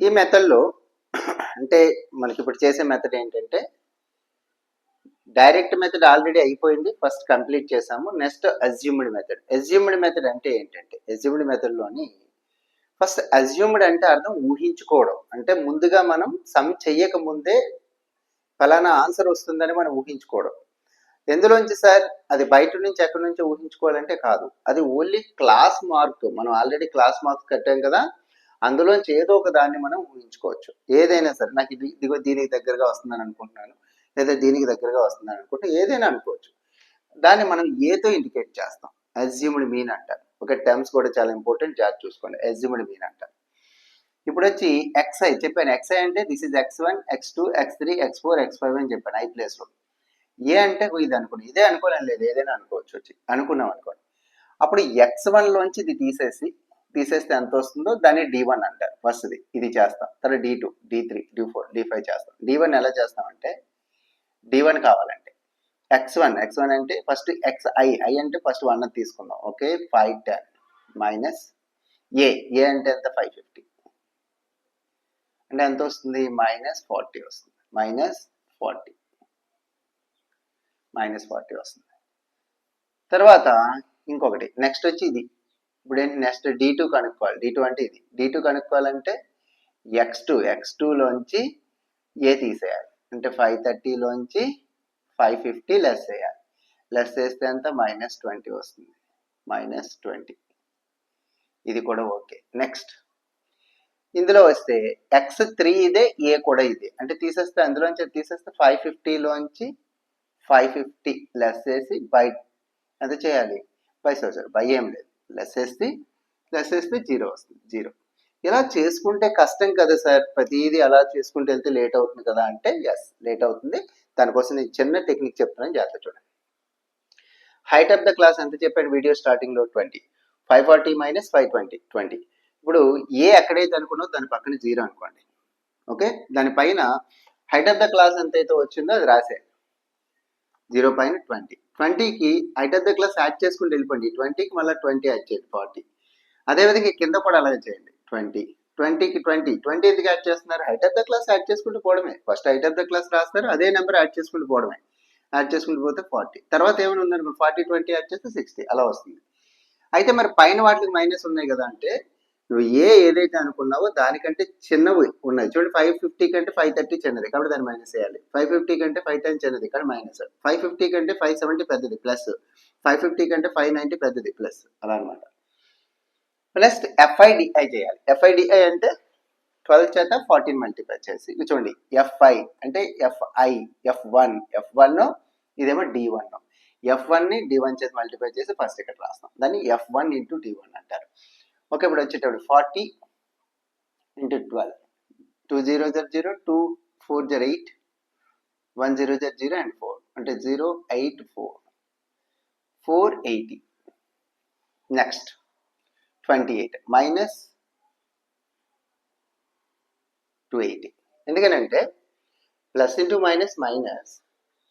ఈ మెథడ్లో అంటే మనకి ఇప్పుడు చేసే మెథడ్ ఏంటంటే డైరెక్ట్ మెథడ్ ఆల్రెడీ అయిపోయింది ఫస్ట్ కంప్లీట్ చేసాము next assumed method. Assumed method అంటే ఏంటంటే అజ్యూమ్డ్ మెథడ్లోని ఫస్ట్ అజ్యూమ్డ్ అంటే అర్థం ఊహించుకోవడం. అంటే ముందుగా మనం సమ్ చెయ్యక ముందే ఫలానా ఆన్సర్ వస్తుందని మనం ఊహించుకోవడం. ఎందులోంచి సార్? అది బయట నుంచి ఎక్కడి నుంచి ఊహించుకోవాలంటే కాదు. అది ఓన్లీ క్లాస్ మార్క్. మనం ఆల్రెడీ క్లాస్ మార్క్స్ కట్టాం కదా అందులోంచి ఏదో ఒక దాన్ని మనం ఊహించుకోవచ్చు. ఏదైనా సరే నాకు ఇది ఇదిగో దీనికి దగ్గరగా వస్తుందని అనుకుంటున్నాను లేదా దీనికి దగ్గరగా వస్తుందని అనుకుంటే ఏదైనా అనుకోవచ్చు. దాన్ని మనం ఏతో ఇండికేట్ చేస్తాం. అజ్యూమ్డ్ మీన్ అంటారు. ఒక టర్మ్స్ కూడా చాలా ఇంపార్టెంట్ జాగ్రత్త చూసుకోండి. అజ్యూమ్డ్ మీన్ అంటారు. ఇప్పుడు వచ్చి ఎక్స్ఐ చెప్పాను. ఎక్స్ఐ అంటే this is X one X two X three X four X five అని చెప్పాను ఐ ప్లేస్లో ఏ అంటే ఇది అనుకుని ఇదే అనుకోలేం లేదు. ఏదైనా అనుకోవచ్చు వచ్చి. అనుకున్నాం అనుకోండి. అప్పుడు ఎక్స్ లోంచి ఇది తీసేసి తీసేస్తే ఎంత వస్తుందో దాన్ని డి వన్ అంటారు. ఫస్ట్ది ఇది చేస్తాం. తర్వాత D two D three D four D five చేస్తాం. డి వన్ ఎలా చేస్తామంటే డి వన్ కావాలంటే ఎక్స్ వన్ ఎక్స్ వన్ అంటే ఫస్ట్ ఎక్స్ ఐ ఐ అంటే ఫస్ట్ వన్ తీసుకుందాం. Okay five ten minus A A అంటే ఎంత? Five fifty. అంటే ఎంత వస్తుంది? మైనస్ ఫార్టీ వస్తుంది. Minus forty. మైనస్ ఫార్టీ వస్తుంది. తర్వాత ఇంకొకటి నెక్స్ట్ వచ్చి ఇది. ఇప్పుడు ఏంటి నెక్స్ట్ డి టూ కనుక్కోవాలి. డి టూ అంటే ఇది. డి టూ కనుక్కోవాలంటే ఎక్స్ టూ ఎక్స్ టూలోంచి ఏ తీసేయాలి. అంటే ఫైవ్ థర్టీలోంచి ఫైవ్ ఫిఫ్టీ లెస్ చేయాలి. లెస్ చేస్తే అంత మైనస్ ట్వంటీ వస్తుంది. మైనస్ ట్వంటీ ఇది కూడా ఓకే నెక్స్ట్ ఇందులో వస్తే ఎక్స్ త్రీ ఇదే ఏ కూడా ఇదే. అంటే తీసేస్తే అందులోంచి తీసేస్తే ఫైవ్ ఫిఫ్టీలోంచి ఫైవ్ ఫిఫ్టీ లెస్ చేసి బై ఎంత చేయాలి? బై సార్ బై ఏం లేదు. ప్లస్ వేస్తే ప్లస్ వేస్తే జీరో వస్తుంది జీరో. ఇలా చేసుకుంటే కష్టం కదా సార్ ప్రతిదీ అలా చేసుకుంటే వెళ్తే లేట్ అవుతుంది కదా అంటే ఎస్ లేట్ అవుతుంది. దానికోసం నేను చిన్న టెక్నిక్ చెప్తున్నాను జాగ్రత్త చూడండి. హైట్ ఆఫ్ ద క్లాస్ ఎంత చెప్పాడు వీడియో స్టార్టింగ్లో twenty five forty minus five twenty twenty ఇప్పుడు ఏ ఎక్కడైతే అనుకున్నావు దాని పక్కన జీరో అనుకోండి. ఓకే దానిపైన హైట్ ఆఫ్ ద క్లాస్ ఎంతైతే వచ్చిందో అది రాసేయండి. జీరో పైన ట్వంటీ. ట్వంటీకి height of the class add చేసుకుంటూ వెళ్ళిపోండి. ట్వంటీకి మళ్ళీ ట్వంటీ యాడ్ చేయండి ఫార్టీ. అదేవిధంగా కింద కూడా అలాగే చేయండి. ట్వంటీ. ట్వంటీకి ట్వంటీ. ట్వంటీ ఎందుకు యాడ్ చేస్తున్నారు? Height of the class add చేసుకుంటూ పోవడమే. First height of the class రాస్తారు అదే నెంబర్ యాడ్ చేసుకుంటూ పోవడమే. యాడ్ చేసుకుంటూ పోతే ఫార్టీ. తర్వాత ఏమైనా ఉందనుకో ఫార్టీ ట్వంటీ యాడ్ చేస్తే సిక్స్టీ అలా వస్తుంది. అయితే మరి పైన వాటికి మైనస్ ఉన్నాయి కదా అంటే నువ్వు ఏ ఏదైతే అనుకున్నావో దానికంటే చిన్నవి ఉన్నాయి. చూడండి ఫైవ్ ఫిఫ్టీ కంటే ఫైవ్ థర్టీ చిన్నది. కాబట్టి దాన్ని మైనస్ చేయాలి. ఫైవ్ ఫిఫ్టీ కంటే ఫైవ్ టెన్ చిన్నది. కానీ మైనస్ ఫైవ్ ఫిఫ్టీ కంటే ఫైవ్ సెవెంటీ పెద్దది. ప్లస్ ఫైవ్ ఫిఫ్టీ కంటే ఫైవ్ నైంటీ పెద్దది. ప్లస్ అలా అనమాట ప్లస్ ఎఫ్ఐడిఐ చేయాలి. ఎఫ్ఐడిఐ అంటే ట్వెల్వ్ చేత ఫార్టీన్ మల్టిప్లై చేసి. చూడండి. ఎఫ్ఐ అంటే F I F one F one ఇదేమో డి వన్ ఎఫ్ వన్ని డి వన్ చేసి మల్టిప్లై చేసి ఫస్ట్ ఇక్కడ రాస్తాం. దాన్ని F one into D one అంటారు. ఓకే ఇప్పుడు వచ్చేటప్పుడు forty into twelve. Two zero జర్ zero two four జర్ eight one zero జర్ zero and four. అంటే zero eight four. Four eighty. Next twenty eight minus two eighty. ఎందుకనంటే plus into minus minus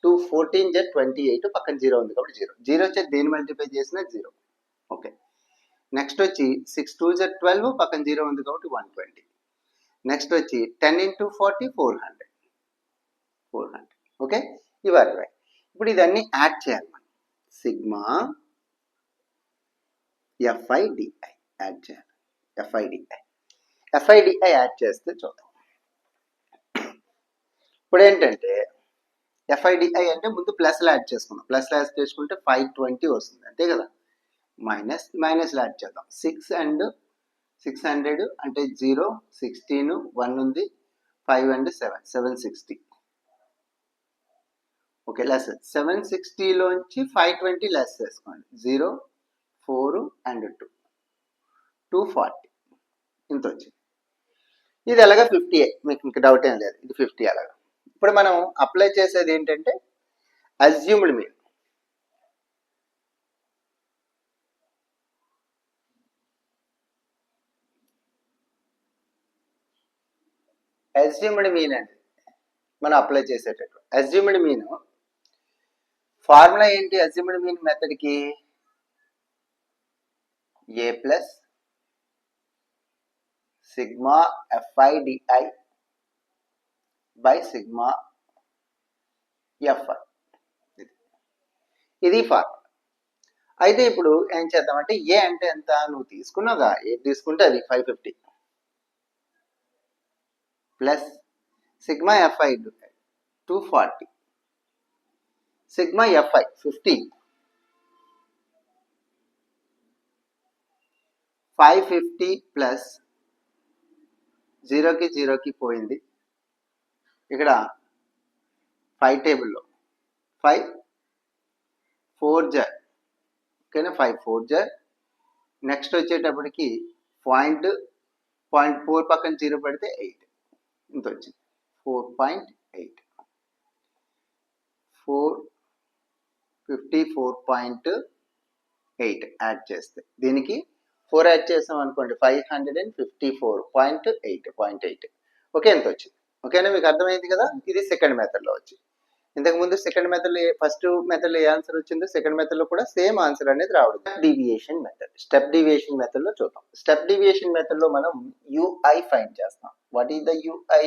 two fourteen జర్ twenty eight పక్కన zero ఉంది కాబట్టి zero. Zero వచ్చి దేని multiply చేసినా zero. Next వచ్చి six two జర్ ట్వెల్వ్ పక్కన జీరో ఉంది కాబట్టి వన్ ట్వంటీ నెక్స్ట్ వచ్చి ten into forty four hundred four hundred okay ఇవర్వై ఇప్పుడు ఇదన్నీ యాడ్ చేయాలి మనం. సిగ్మా ఎఫ్ఐడిఐ యాడ్ చేయాలి. ఎఫ్ఐడిఐ ఎఫ్ఐడిఐ యాడ్ చేస్తే చూద్దాం. ఇప్పుడు ఏంటంటే ఎఫ్ఐడిఐ అంటే ముందు ప్లస్లో యాడ్ చేసుకున్నాం ప్లస్లో యాడ్ చేసుకుంటే ఫైవ్ ట్వంటీ వస్తుంది. అంతే కదా? మైనస్ మైనస్లో యాడ్ చేద్దాం. సిక్స్ అండ్ సిక్స్ హండ్రెడ్ అంటే జీరో సిక్స్టీన్ వన్ ఉంది five and seven seven sixty. Okay less. Seven సిక్స్టీలోంచి five twenty less చేసుకోండి. Zero four and two. Two forty. ఇంత వచ్చింది. ఇది ఎలాగ ఫిఫ్టీ మీకు ఇంకా డౌట్ ఏం లేదు. ఇది ఫిఫ్టీ అలాగా ఇప్పుడు మనం అప్లై చేసేది ఏంటంటే అజ్యూమ్డ్ మీల్ అజ్యూమ్డ్ మీన్ అండి. మనం అప్లై చేసేటట్టు. Assumed mean. ఫార్ములా ఏంటి? Assumed mean మెథడ్కి A plus sigma F I D I by sigma F I ఇది ఫార్ములా అయితే ఇప్పుడు ఏం చేద్దామంటే ఏ అంటే ఎంత? నువ్వు తీసుకున్నావుగా ఏ తీసుకుంటే అది five fifty plus sigma F I two forty sigma F I fifty five fifty plus జీరోకి జీరోకి పోయింది. ఇక్కడ ఫైవ్ టేబుల్లో ఫైవ్ ఫోర్ జర్ ఓకేనా? ఫైవ్ ఫోర్ జర్ నెక్స్ట్ వచ్చేటప్పటికి పాయింట్ పాయింట్ ఫోర్ పక్కన జీరో పెడితే ఎయిట్ ఇంత వచ్చింది four point eight four fifty four point eight add చేస్తే. దీనికి ఫోర్ యాడ్ చేసాం అనుకోండి. Five hundred and fifty four point eight point eight okay ఎంత వచ్చింది ఓకేనా? మీకు అర్థమైంది కదా? ఇది సెకండ్ మెథడ్లో వచ్చింది. ఇంతకు ముందు సెకండ్ మెథడ్ ఫస్ట్ మెథడ్ ఏ ఆన్సర్ వచ్చిందో సెకండ్ మెథడ్లో కూడా సేమ్ ఆన్సర్ అనేది రావడం. Deviation deviation method step deviation మెథడ్లో చూద్దాం. స్టెప్ డీవియేషన్ మెథడ్లో మనం యుఐ ఫైండ్ చేస్తాం. What is the U I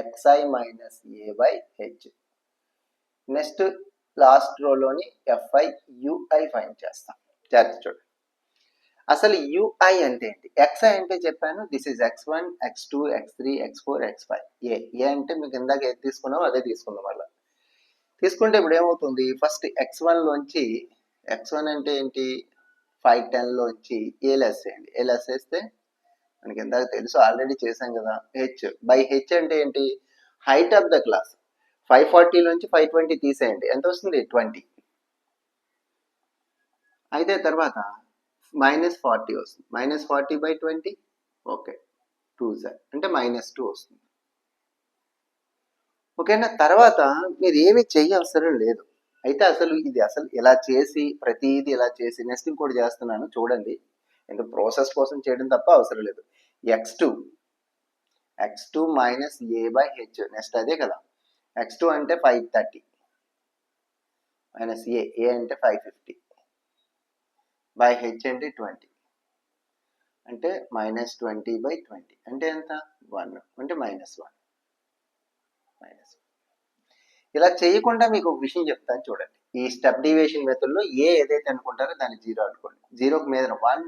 X I minus A by H next last రోలోని F I U I find చేస్తాం. జాగ్రత్త చూడండి. అసలు యుఐ అంటే ఏంటి? ఎక్స్ఐ అంటే చెప్పాను. This is X one X two X three X four X five A A అంటే మీకు ఇందాక ఏది తీసుకున్నామో అదే తీసుకుందాం మళ్ళీ. తీసుకుంటే ఇప్పుడు ఏమవుతుంది? ఫస్ట్ ఎక్స్ వన్లోంచి ఎక్స్ వన్ అంటే ఏంటి? ఫైవ్ టెన్లోంచి ఏలెస్ వేయండి ఏలెస్ వేస్తే మనకి ఇందాక తెలుసు ఆల్రెడీ చేసాం కదా. హెచ్ బై హెచ్ అంటే ఏంటి? Height of the class five forty నుంచి ఫైవ్ ట్వంటీ తీసేయండి. ఎంత వస్తుంది? ట్వంటీ అయితే తర్వాత మైనస్ ఫార్టీ వస్తుంది. Minus forty by twenty okay two Z అంటే మైనస్ టూ వస్తుంది. ఓకేనా? తర్వాత మీరు ఏమి అవసరం లేదు. అయితే అసలు ఇది అసలు ఇలా చేసి ప్రతిదీ ఇలా చేసి నెక్స్ట్ ఇంకోటి చేస్తున్నాను చూడండి. ఇంకా ప్రాసెస్ కోసం చేయడం తప్ప అవసరం లేదు. X two X two minus A by H next అదే కదా. ఎక్స్ టూ అంటే five thirty minus A A అంటే ఫైవ్ ఫిఫ్టీ బై హెచ్ అంటే ట్వంటీ అంటే మైనస్ ట్వంటీ బై ట్వంటీ అంటే ఎంత? వన్ అంటే మైనస్ వన్ మైనస్. ఇలా చేయకుండా మీకు ఒక విషయం చెప్తాను చూడండి. ఈ స్టెప్ డివియేషన్ మెథడ్లో ఏ ఏదైతే అనుకుంటారో దాన్ని జీరో అనుకోండి. జీరోకి మీద వన్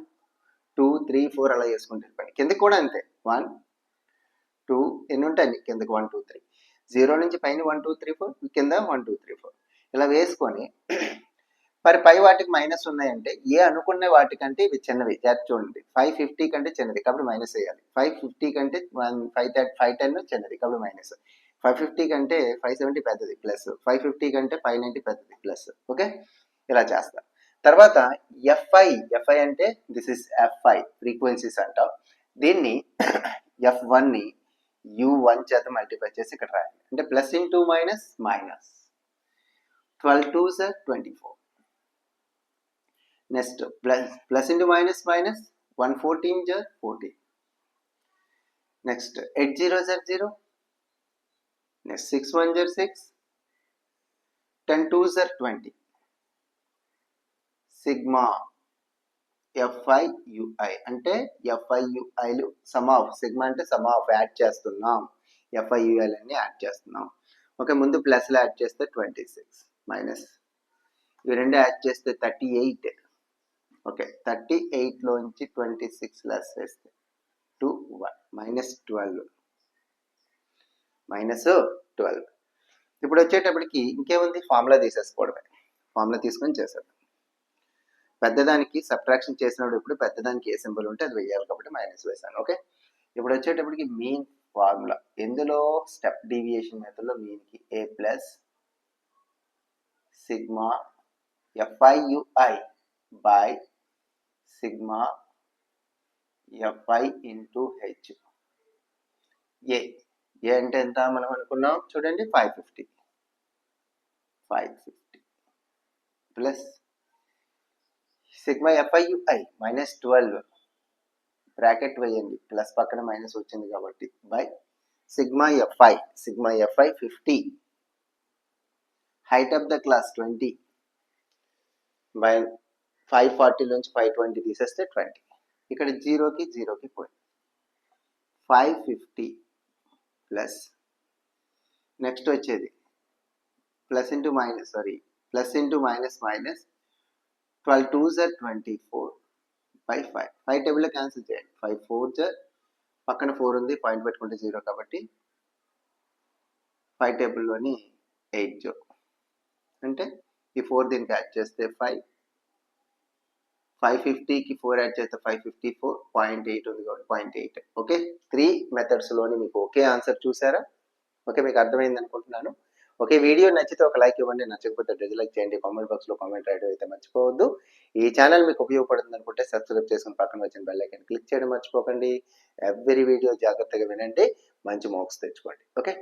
టూ త్రీ ఫోర్ అలా చేసుకుంటే వెళ్ళిపోండి. కిందకి కూడా అంతే. వన్ టూ ఎన్ని ఉంటాయి కిందకి వన్ టూ త్రీ జీరో నుంచి పైన వన్ టూ త్రీ ఫోర్ కింద వన్ టూ త్రీ ఫోర్ ఇలా వేసుకొని మరి పై వాటికి మైనస్ ఉన్నాయంటే ఏ అనుకున్న వాటికంటే ఇవి చిన్నవి. జాగ్రత్త చూడండి. ఫైవ్ ఫిఫ్టీ కంటే చిన్నది. కాబట్టి మైనస్ వేయాలి. ఫైవ్ ఫిఫ్టీ కంటే one five thirty five ten చిన్నది. కాబట్టి మైనస్ ఫైవ్ ఫిఫ్టీ కంటే ఫైవ్ సెవెంటీ పెద్దది ప్లస్. ఫైవ్ ఫిఫ్టీ కంటే ఫైవ్ నైంటీ పెద్దది ప్లస్. ఓకే? ఇలా చేస్తా. తర్వాత ఎఫ్ఐ ఎఫ్ఐ అంటే this is F I frequencies అంటాం. దీన్ని ఎఫ్ వన్ని యూ వన్ చేత మల్టిప్లై చేసి ఇక్కడ రాయాలి అంటే plus in two minus minus. Twelve two sir twenty four. Next plus plus into minus minus one fourteen జర్ fourteen. Next eight zero జర్ zero. Next six one జర్ six ten two జర్ twenty sigma F I U I అంటే ఎఫ్ఐయుఐలు sum of sigma అంటే sum of add చేస్తున్నాం. ఎఫ్ఐయుఐలు అన్ని add చేస్తున్నాం. Okay ముందు ప్లస్లో యాడ్ చేస్తే ట్వంటీ సిక్స్ మైనస్ ఇవి రెండు యాడ్ చేస్తే థర్టీ ఎయిట్ ఓకే థర్టీ ఎయిట్లోంచి ట్వంటీ సిక్స్ లెస్ వేస్తే two one minus twelve minus twelve. ఇప్పుడు వచ్చేటప్పటికి ఇంకేముంది? ఫార్ములా తీసేసుకోవడమే. ఫార్ములా తీసుకొని చేసేద్దాం. పెద్దదానికి సబ్ట్రాక్షన్ చేసినప్పుడు ఇప్పుడు పెద్దదానికి ఏ సింబల్ ఉంటే అది వేయాలి కాబట్టి మైనస్ వేసాను ఓకే? ఇప్పుడు వచ్చేటప్పటికి మీన్ ఫార్ములా. ఎందులో? స్టెప్ డీవియేషన్ మెథడ్లో మీన్కి A plus sigma F I U I by sigma F I into H. A? A అంటే ఎంత మనం అనుకున్నాం? చూడండి five fifty five fifty plus sigma F I U I minus twelve bracket వేయండి. Plus పక్కన minus వచ్చింది కాబట్టి by sigma F I sigma F I fifty height of the class twenty by five forty నుంచి five twenty తీసేస్తే twenty ఇక్కడ జీరోకి జీరోకి పోయింది. ఫైవ్ ఫిఫ్టీ ప్లస్ నెక్స్ట్ వచ్చేది plus into minus sorry plus into minus minus twelve two are twenty four by five. Five టేబుల్లో cancel చేయండి. Five four are పక్కన ఫోర్ ఉంది పాయింట్ పెట్టుకుంటే జీరో కాబట్టి ఫైవ్ టేబుల్లోని ఎయిట్ జో అంటే ఈ ఫోర్ దీనికి యాడ్ చేస్తే ఫైవ్ ఫైవ్ ఫిఫ్టీకి ఫోర్ యాడ్ చేస్తే five fifty four point eight ఉంది కాబట్టి పాయింట్ ఎయిట్. ఓకే? త్రీ మెథడ్స్లోని మీకు ఒకే ఆన్సర్ చూసారా? ఓకే మీకు అర్థమైంది అనుకుంటున్నాను. ఓకే వీడియో నచ్చితే ఒక లైక్ ఇవ్వండి. నచ్చకపోతే డిజ్లైక్ చేయండి. కామెంట్ బాక్స్లో కామెంట్ రాయడం అయితే మర్చిపోవద్దు. ఈ ఛానల్ మీకు ఉపయోగపడుతుంది అనుకుంటే సబ్స్క్రైబ్ చేసుకుని పక్కన వచ్చిన బెల్ ఐకన్ క్లిక్ చేయడం మర్చిపోకండి. ఎవ్రీ వీడియో జాగ్రత్తగా వినండి. మంచి మార్క్స్ తెచ్చుకోండి. ఓకే?